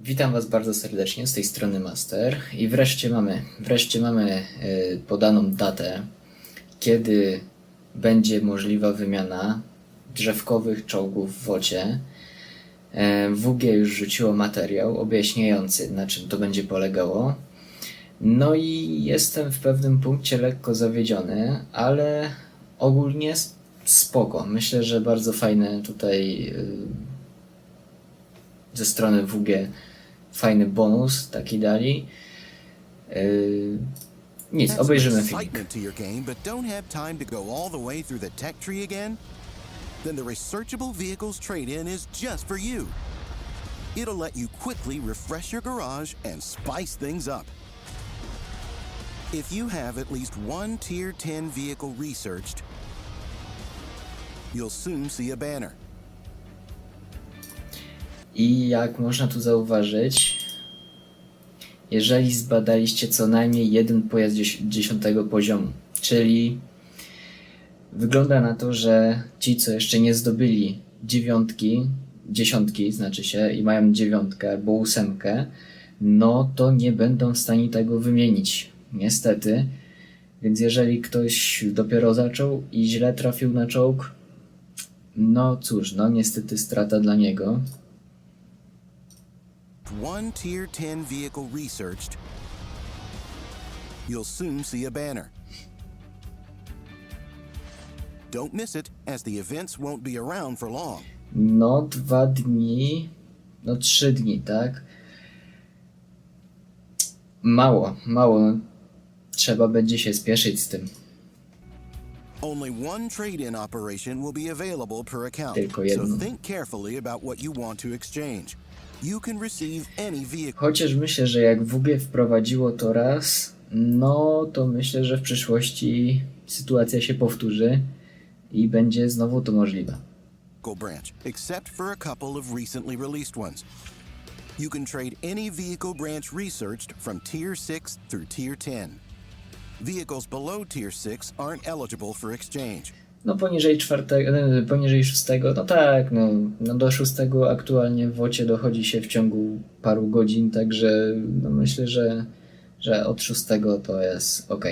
Witam Was bardzo serdecznie z tej strony Master i wreszcie mamy, wreszcie mamy e, podaną datę, kiedy będzie możliwa wymiana drzewkowych czołgów w wocie. E, WG już rzuciło materiał objaśniający, na czym to będzie polegało. No i jestem w pewnym punkcie lekko zawiedziony, ale ogólnie spoko. Myślę, że bardzo fajne tutaj y, ze strony WG fajny bonus taki dali. Yy, nic, obejrzymy film. excitement to your game, but don't have time to go all the way through the tech tree again? Then the Researchable Vehicles Trade-In is just for you. It'll let you quickly refresh your garage and spice things up. If you have at least one Tier 10 vehicle researched, you'll soon see a banner. I jak można tu zauważyć, jeżeli zbadaliście co najmniej jeden pojazd dzies- dziesiątego poziomu, czyli wygląda na to, że ci, co jeszcze nie zdobyli dziewiątki, dziesiątki znaczy się, i mają dziewiątkę albo ósemkę, no to nie będą w stanie tego wymienić. Niestety. Więc jeżeli ktoś dopiero zaczął i źle trafił na czołg, no cóż, no niestety strata dla niego. One Tier 10 vehicle researched, you'll soon see a banner. Don't miss it, as the events won't be around for long. No, dwa dni, no trzy dni, tak? Mało, mało. Trzeba będzie się spieszyć z tym. Only one trade-in operation will be available per account, so think carefully about what you want to exchange. You can receive any vehicle Chociaż myślę, że jak WG wprowadziło to raz, no to myślę, że w przyszłości sytuacja się powtórzy i będzie znowu to możliwe. branch, except for a couple of recently released ones. You can trade any vehicle branch researched from Tier 6 through Tier 10. Vehicles below Tier 6 aren't eligible for exchange. No poniżej czwartego, e, poniżej szóstego, no tak, no, no do szóstego aktualnie w wocie dochodzi się w ciągu paru godzin, także no myślę, że, że od szóstego to jest ok.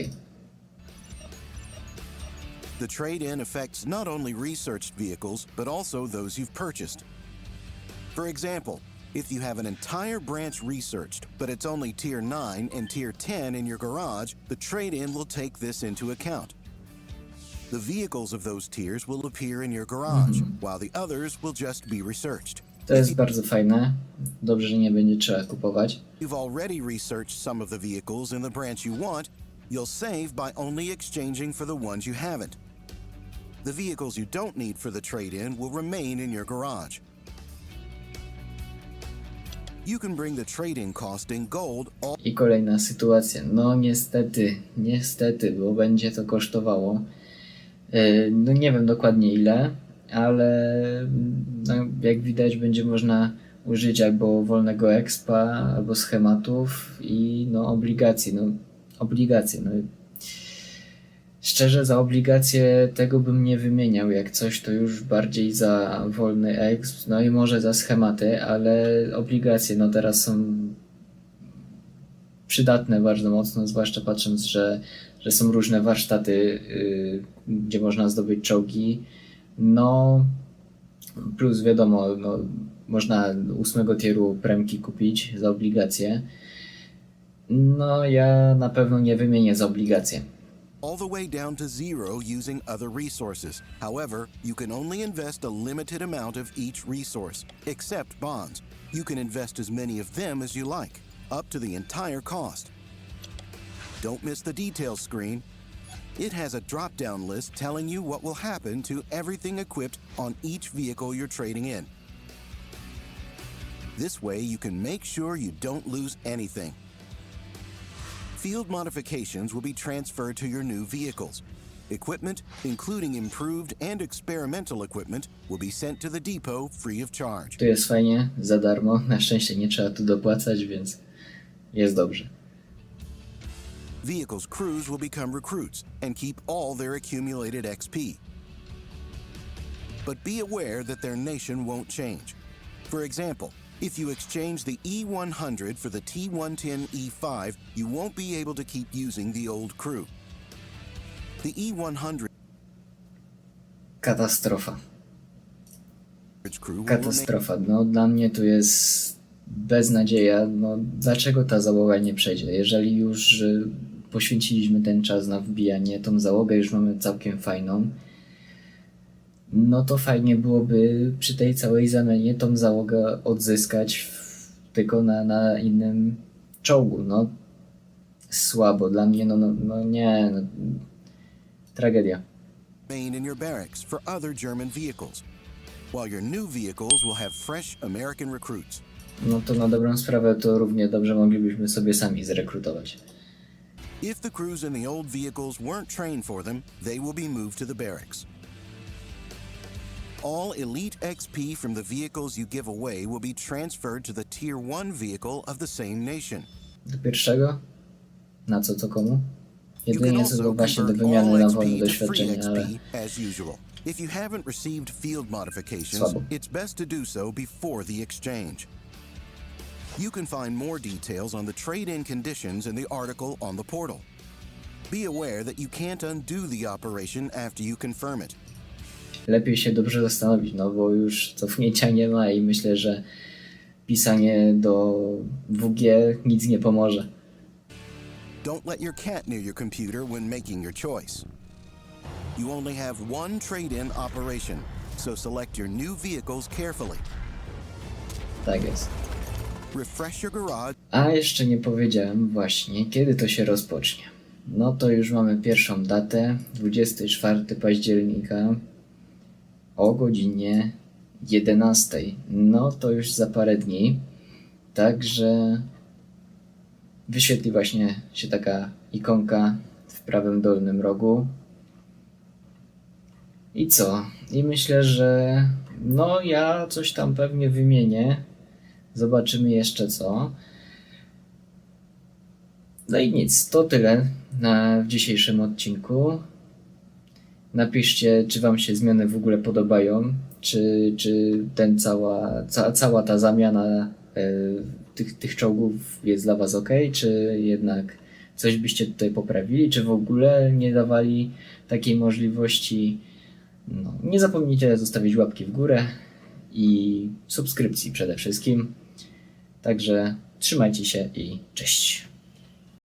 The trade-in affects not only researched vehicles, but also those you've purchased. For example, if you have an entire branch researched, but it's only Tier 9 and Tier 10 in your garage, the trade-in will take this into account. The vehicles of those tiers will appear in your garage, mhm. while the others will just be researched. To jest bardzo fajne. Dobrze, że nie będzie trzeba kupować. You've already researched some of the vehicles in the branch you want, you'll save by only exchanging for the ones you haven't. The vehicles you don't need for the trade-in will remain in your garage. I kolejna sytuacja. No niestety, niestety, bo będzie to kosztowało. Yy, No nie wiem dokładnie ile, ale no, jak widać będzie można użyć albo wolnego expa, albo schematów i no obligacji. No obligacje. No. Szczerze za obligacje tego bym nie wymieniał. Jak coś to już bardziej za wolny exp, no i może za schematy, ale obligacje no teraz są przydatne bardzo mocno, zwłaszcza patrząc, że, że są różne warsztaty, yy, gdzie można zdobyć czołgi. No, plus wiadomo, no, można ósmego tieru premki kupić za obligacje. No, ja na pewno nie wymienię za obligacje. All the way down to zero using other resources. However, you can only invest a limited amount of each resource, except bonds. You can invest as many of them as you like, up to the entire cost. Don't miss the details screen. It has a drop down list telling you what will happen to everything equipped on each vehicle you're trading in. This way, you can make sure you don't lose anything. Field modifications will be transferred to your new vehicles. Equipment, including improved and experimental equipment, will be sent to the depot free of charge. Tu jest fajnie, za darmo. Na szczęście nie trzeba tu dopłacać, więc jest dobrze. Vehicles crews will become recruits and keep all their accumulated XP. But be aware that their nation won't change. For example, If you exchange the E100 for the T110E5, you won't be able to keep using the old crew. The E E100 Katastrofa. crew will remain Katastrofa. No dla mnie tu jest beznadzieja. No dlaczego ta załoga nie przejdzie? Jeżeli już y, poświęciliśmy ten czas na wbijanie, tą załogę już mamy całkiem fajną. No to fajnie byłoby przy tej całej zamianie tą załogę odzyskać w, tylko na, na innym czołgu. No słabo. Dla mnie no, no, no nie. No, tragedia. in your barracks for other German vehicles, while your new vehicles will have fresh American recruits. No to na dobrą sprawę to równie dobrze moglibyśmy sobie sami zrekrutować. If the crews in the old vehicles weren't trained for them, they will be moved to the barracks. All elite XP from the vehicles you give away will be transferred to the Tier 1 vehicle of the same nation. Do pierwszego? Na co to komu? You can Jedynie also to właśnie do convert wymiany all na XP to free ale XP as usual. If you haven't received field modifications, Słabo. it's best to do so before the exchange. You can find more details on the trade-in conditions in the article on the portal. Be aware that you can't undo the operation after you confirm it. Lepiej się dobrze zastanowić, no bo już cofnięcia nie ma i myślę, że pisanie do WG nic nie pomoże. Don't let your cat near your computer when making your choice. You only have one trade-in operation, so select your new vehicles carefully. Tak jest. Refresh your garage A jeszcze nie powiedziałem właśnie, kiedy to się rozpocznie. No to już mamy pierwszą datę, 24 października o godzinie 11. No to już za parę dni. Także wyświetli właśnie się taka ikonka w prawym dolnym rogu. I co? I myślę, że no ja coś tam pewnie wymienię. Zobaczymy jeszcze co. No i nic, to tyle w dzisiejszym odcinku. Napiszcie, czy Wam się zmiany w ogóle podobają, czy, czy ten cała, ca, cała ta zamiana e, tych, tych czołgów jest dla Was ok, czy jednak coś byście tutaj poprawili, czy w ogóle nie dawali takiej możliwości. No, nie zapomnijcie zostawić łapki w górę i subskrypcji przede wszystkim. Także trzymajcie się i cześć.